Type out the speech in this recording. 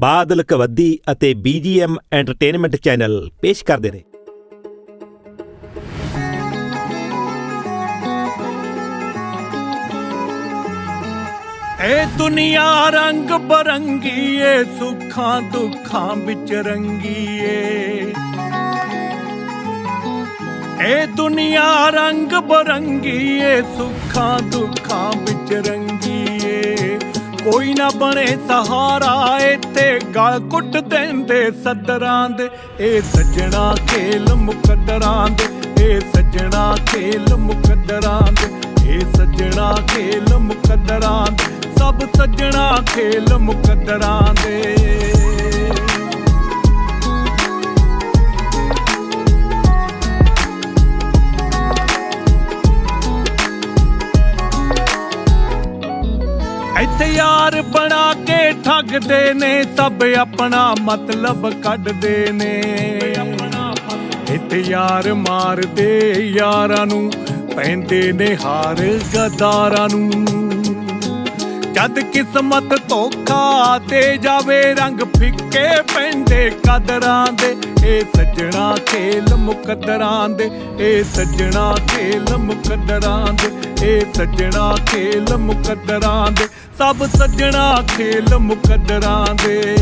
ਬਾਦਲ ਕਵੱਦੀ ਅਤੇ BGM entertainment channel ਪੇਸ਼ ਕਰਦੇ ਨੇ। ਏ ਦੁਨੀਆ ਰੰਗ ਬਰੰਗੀ ਏ ਸੁੱਖਾਂ ਦੁੱਖਾਂ ਵਿੱਚ ਰੰਗੀ ਏ ਏ ਦੁਨੀਆ ਰੰਗ ਬਰੰਗੀ ਏ ਸੁੱਖਾਂ ਦੁੱਖਾਂ ਵਿੱਚ ਰੰਗੀ ਕੋਈ ਨਾ ਬਣੇ ਸਹਾਰਾ ਏ ਤੇ ਗਲ ਕੁੱਟ ਦਿੰਦੇ ਸੱਦਰਾਂ ਦੇ। ਏ ਸੱਜਣਾ ਖੇਲ ਮੁਕੱਦਰਾਂ ਦੇ ਏ ਸੱਜਣਾ ਖੇਲ ਮੁਕੱਦਰਾਂ ਦੇ। ਏ ਸੱਜਣਾ ਖੇਲ ਮੁਕੱਦਰਾਂ ਦੇ, ਸਭ ਸੱਜਣਾ ਖੇਲ ਮੁਕੱਦਰਾਂ ਦੇ। ਇੱਥੇ ਯਾਰ ਬਣਾ ਕੇ ਠੱਗਦੇ ਨੇ, ਸਭ ਆਪਣਾ ਮਤਲਬ ਕੱਢਦੇ ਨੇ। ਇੱਥੇ ਯਾਰ ਮਾਰਦੇ ਯਾਰਾਂ ਨੂੰ, ਪੈਂਦੇ ਨੇ ਹਾਰ ਗਦਾਰਾਂ ਨੂੰ। ਜਦ ਕਿਸਮਤ ਧੋਖਾ ਤੇ ਜਾਵੇ ਰੰਗ ਫਿੱਕੇ ਪੈਂਦੇ ਕਦਰਾਂ ਦੇ, ਇਹ ਸੱਜਣਾ ਖੇਲ ਮੁਕੱਦਰਾਂ ਦੇ, ਇਹ ਸੱਜਣਾ ਖੇਲ ਮੁਕੱਦਰਾਂ ਦੇ, ਇਹ ਸੱਜਣਾ ਖੇਲ ਮੁਕੱਦਰਾਂ ਦੇ, ਸਭ ਸੱਜਣਾ ਖੇਲ ਮੁਕੱਦਰਾਂ ਦੇ।